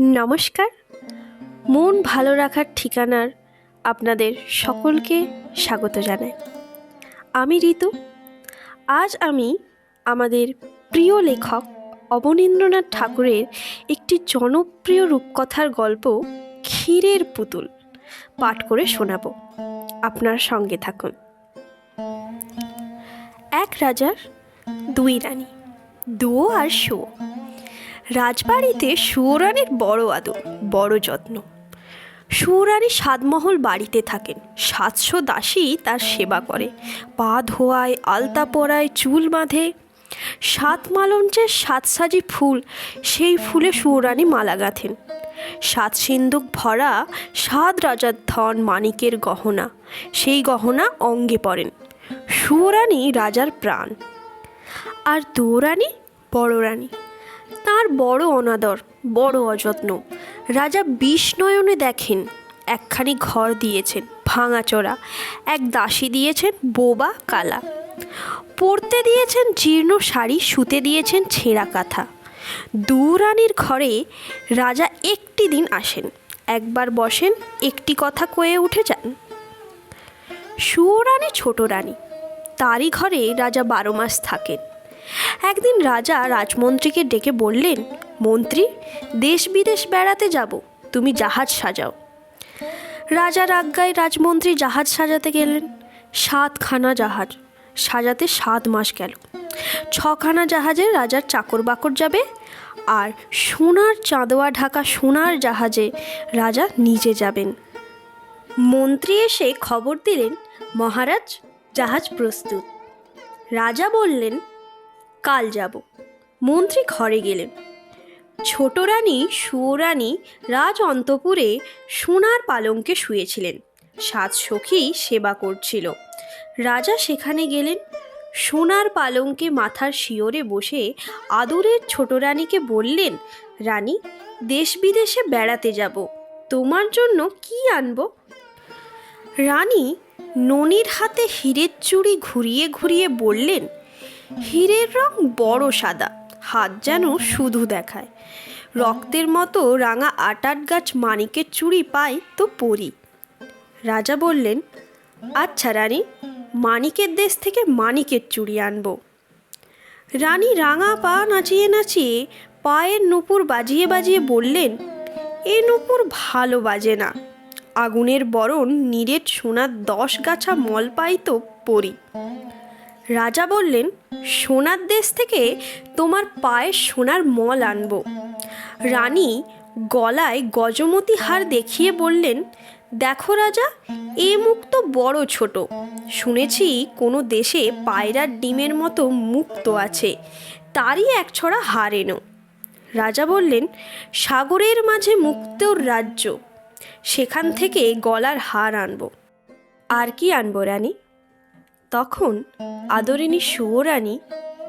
নমস্কার। মন ভালো রাখার ঠিকানার আপনাদের সকলকে স্বাগত জানাই। আমি ঋতু। আজ আমি আমাদের প্রিয় লেখক অবনীন্দ্রনাথ ঠাকুরের একটি জনপ্রিয় রূপকথার গল্প ক্ষীরের পুতুল পাঠ করে শোনাব। আপনার সঙ্গে থাকুন। এক রাজার দুই রানী দুও আর শো রাজবাড়িতে সুয়োরানীর বড় আদর, বড় যত্ন। সুয়োরানী সাতমহল বাড়িতে থাকেন। সাতশো দাসী তার সেবা করে। পা ধোয়ায়, আলতা পরায়, চুল বাঁধে। সাত মালঞ্চের সাত সাজি ফুল, সেই ফুলে সুয়োরানী মালা গাঁথেন। সাত সিন্দুক ভরা, সাত রাজার ধন মানিকের গহনা, সেই গহনা অঙ্গে পড়েন সুয়োরানী রাজার প্রাণ। আর দুয়োরানী বড় রানী তার বড় অনাদর, বড় অযত্ন। রাজা বিষ নয়নে দেখেন, একখানি ঘর দিয়েছেন, ভাঙাচোরা। এক দাসী দিয়েছেন বোবা কালা। পরতে দিয়েছেন জীর্ণ শাড়ি শুতে দিয়েছেন ছেঁড়া কাঁথা। দুরানির ঘরে রাজা একটি দিন আসেন, একবার বসেন, একটি কথা কয়ে উঠে যান। সুরানী ছোট রানী, তারই ঘরে রাজা বারো মাস থাকেন। একদিন রাজা রাজমন্ত্রীকে ডেকে বললেন, মন্ত্রী, দেশ বিদেশ বেড়াতে যাব, তুমি জাহাজ সাজাও। রাজার আজ্ঞায় রাজমন্ত্রী জাহাজ সাজাতে গেলেন, সাতখানা জাহাজ সাজাতে সাত মাস গেল। ছখানা জাহাজে রাজার চাকর বাকর যাবে, আর সোনার চাঁদোয়া ঢাকা সোনার জাহাজে রাজা নিজে যাবেন। মন্ত্রী এসে খবর দিলেন, মহারাজ, জাহাজ প্রস্তুত। রাজা বললেন কাল যাব। মন্ত্রী ঘরে গেলেন। ছোট রানী সুরানী রাজ অন্তপুরে সোনার পালঙ্কে শুয়েছিলেন। সাত সখী সেবা করছিল। রাজা সেখানে গেলেন। সোনার পালঙ্কে মাথার শিওরে বসে আদরের ছোট রানীকে বললেন, রানী, দেশ বিদেশে বেড়াতে যাব। তোমার জন্য কি আনব? রানী ননির হাতে হীরের চুড়ি ঘুরিয়ে ঘুরিয়ে বললেন হীরের রং বড় সাদা, হাত যেন শুধু দেখায়। রক্তের মতো রাঙা আটাট গাছ মানিকের চুড়ি পাই তো পরি। রাজা বললেন আচ্ছা রানী, মানিকের দেশ থেকে মানিকের চুড়ি আনব। রানী রাঙা পা নাচিয়ে নাচিয়ে পায়ের নুপুর বাজিয়ে বাজিয়ে বললেন, এ নুপুর ভালো বাজে না। আগুনের বরণ নিরেট সোনার দশ গাছা মল পাই তো পরি। রাজা বললেন, সোনার দেশ থেকে তোমার পায়ে সোনার মল আনব। রানী গলায় গজমতি হার দেখিয়ে বললেন, দেখো রাজা, এ মুখ তো বড় ছোট। শুনেছি কোনো দেশে পায়রার ডিমের মতো মুক্ত আছে, তারই এক ছড়া হার এনো। রাজা বললেন, সাগরের মাঝে মুক্তর রাজ্য, সেখান থেকে গলার হার আনব। আর কি আনব রানী? তখন আদরিনী সুয়োরানী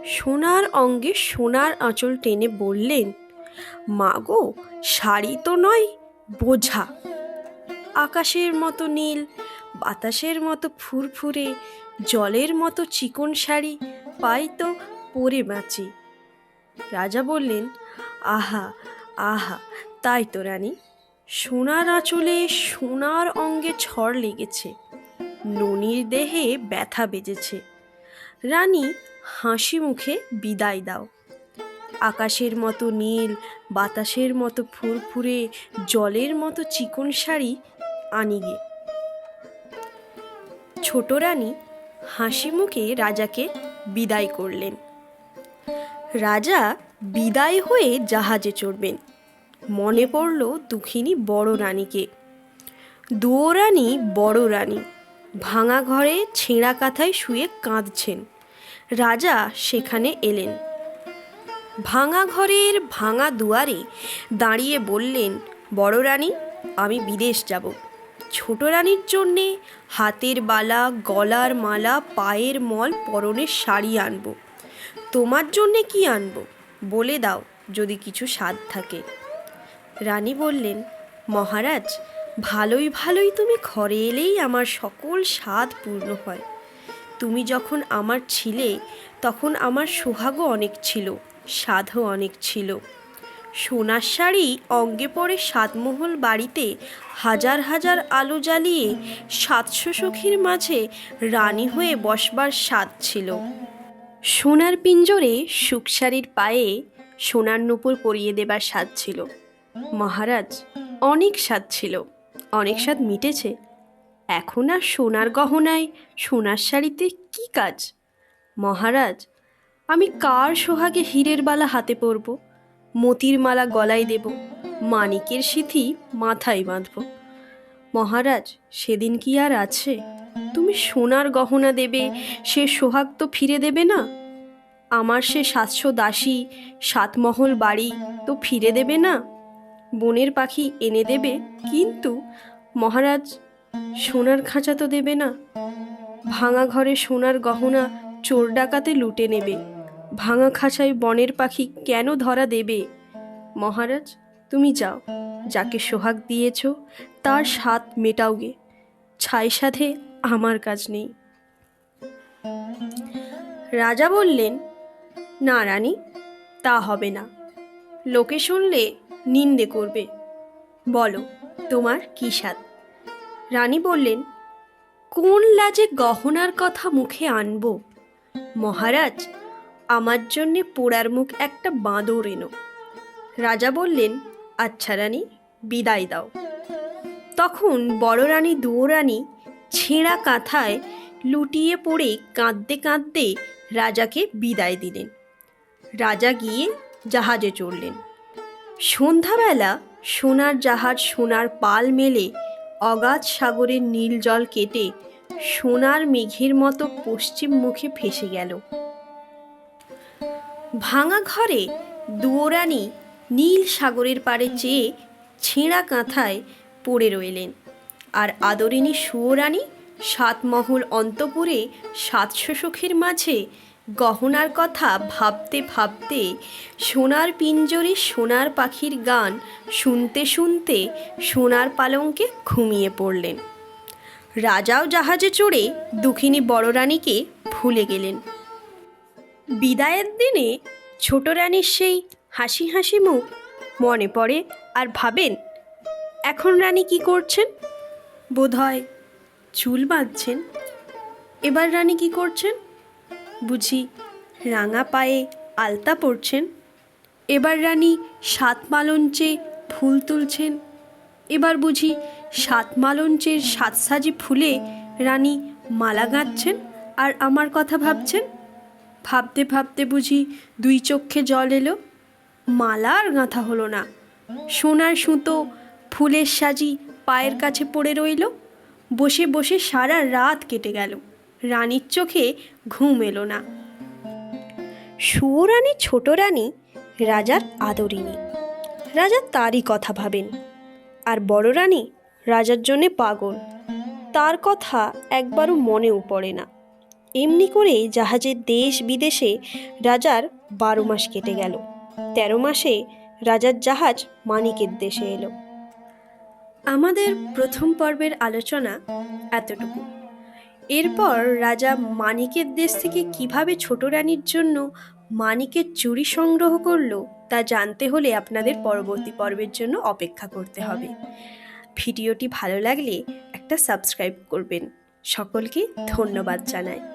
সোনার অঙ্গে সোনার আঁচল টেনে বললেন, মা গো, শাড়ি তো নয়, বোঝা। আকাশের মতো নীল, বাতাসের মতো ফুরফুরে, জলের মতো চিকন শাড়ি, পাই তো পরে বাঁচি। রাজা বললেন, আহা আহা, তাই তো রানী। সোনার আঁচলে সোনার অঙ্গে ছড় লেগেছে। ননির দেহে ব্যথা বেজেছে। রানী হাসি মুখে বিদায় দাও। আকাশের মতো নীল, বাতাসের মতো ফুরফুরে, জলের মতো চিকন শাড়ি আনিগে ছোট রানী হাসি মুখে রাজাকে বিদায় করলেন। রাজা বিদায় হয়ে জাহাজে চড়বেন। মনে পড়ল দুঃখিনী বড় রানীকে। দুয়ো রানী বড় রানী। ভাঙা ঘরে ছেঁড়া কাঁথায় শুয়ে কাঁদছেন। রাজা সেখানে এলেন। ভাঙা ঘরের ভাঙা দুয়ারে দাঁড়িয়ে বললেন, বড় রানী, আমি বিদেশ যাব। ছোট রানীর জন্যে হাতের বালা, গলার মালা, পায়ের মল পরনের শাড়ি আনব। তোমার জন্যে কি আনব? বলে দাও, যদি কিছু স্বাদ থাকে। রানী বললেন, মহারাজ ভালোই ভালোই তুমি ঘরে এলেই আমার সকল স্বাদ পূর্ণ হয়। তুমি যখন আমার ছিলে, তখন আমার সোহাগও অনেক ছিল, স্বাদও অনেক ছিল। সোনার শাড়ি অঙ্গে পরে সাতমহল বাড়িতে হাজার হাজার আলো জ্বালিয়ে সাতশো সখীর মাঝে রানী হয়ে বসবার স্বাদ ছিল। সোনার পিঞ্জরে সুখসারির পায়ে সোনার নূপুর পরিয়ে দেবার স্বাদ ছিল। মহারাজ, অনেক স্বাদ ছিল। অনেক স্বাদ মিটেছে। এখন আর সোনার গহনায় সোনার শাড়িতে কি কাজ? মহারাজ, আমি কার সোহাগে হীরের বালা হাতে পরব? মতির মালা গলায় দেব, মানিকের সিথি মাথায় বাঁধব। মহারাজ, সেদিন কি আর আছে? তুমি সোনার গহনা দেবে, সে সোহাগ তো ফিরে দেবে না? আমার সে সাতশো দাসী, সাতমহল বাড়ি তো ফিরে দেবে না? বনের পাখি এনে দেবে, কিন্তু মহারাজ, সোনার খাঁচা তো দেবে না। ভাঙা ঘরে সোনার গহনা চোর ডাকাতে লুটে নেবে। ভাঙা খাঁচায় বনের পাখি কেন ধরা দেবে? মহারাজ, তুমি যাও, যাকে সোহাগ দিয়েছ, তার স্বাদ মেটাওগে ছাই সাথে আমার কাজ নেই। রাজা বললেন, না রানী, তা হবে না। লোকে শুনলে নিন্দে করবে। বলো, তোমার কী স্বাদ? রানী বললেন, কোন লাজে গহনার কথা মুখে আনব? মহারাজ, আমার জন্যে পোড়ার মুখ একটা বাঁদর এনো। রাজা বললেন আচ্ছা রানী, বিদায় দাও। তখন বড় রানী দুয়োরানী ছেঁড়া কাঁথায় লুটিয়ে পড়ে কাঁদতে কাঁদতে রাজাকে বিদায় দিলেন। রাজা গিয়ে জাহাজে চড়লেন। সন্ধ্যাবেলা সোনার জাহাজ সোনার পাল মেলে অগাধ সাগরের নীল জল কেটে সোনার মেঘের মতো পশ্চিম মুখে ফেসে গেল। ভাঙা ঘরে দুয়োরানী নীল সাগরের পাড়ে চেয়ে ছেঁড়া কাঁথায় পড়ে রইলেন। আর আদরিনী সুয়োরানী সাতমহল অন্তপুরে সাতশো সখীর মাঝে গহনার কথা ভাবতে ভাবতে সোনার পিঞ্জরে সোনার পাখির গান শুনতে শুনতে সোনার পালঙ্কে ঘুমিয়ে পড়লেন। রাজাও জাহাজে চড়ে দুখিনী বড় রানীকে ভুলে গেলেন। বিদায়ের দিনে ছোট রানীর সেই হাসি হাসি মুখ মনে পড়ে আর ভাবেন, এখন রানী কি করছেন? বোধহয় চুল বাঁধছেন। এবার রানী কি করছেন? বুঝি রাঙা পায়ে আলতা পরছেন। এবার রানী সাত মালঞ্চে ফুল তুলছেন। এবার বুঝি সাত মালঞ্চের সাতসাজি ফুলে রানী মালা গাঁথছেন আর আমার কথা ভাবছেন। ভাবতে ভাবতে বুঝি দুই চক্ষে জল এলো। মালা আর গাঁথা হলো না। সোনার সুতো ফুলের সাজি পায়ের কাছে পড়ে রইল। বসে বসে সারা রাত কেটে গেল। রানীর চোখে ঘুম এলো না। সুরানী ছোট রানী, রাজার আদরিনী রাজা তারই কথা ভাবেন আর বড় রানী রাজার জন্যে পাগল। তার কথা একবারও মনেও পড়ে না। এমনি করে জাহাজের দেশ বিদেশে রাজার বারো মাস কেটে গেল। তেরো মাসে রাজার জাহাজ মানিকের দেশে এলো। আমাদের প্রথম পর্বের আলোচনা এতটুকু। এরপর রাজা মানিকের দেশ থেকে কীভাবে ছোট রানীর জন্য মানিকের চুরি সংগ্রহ করল, তা জানতে হলে আপনাদের পরবর্তী পর্বের জন্য অপেক্ষা করতে হবে। ভিডিওটি ভালো লাগলে একটা সাবস্ক্রাইব করবেন। সকলকে ধন্যবাদ জানাই।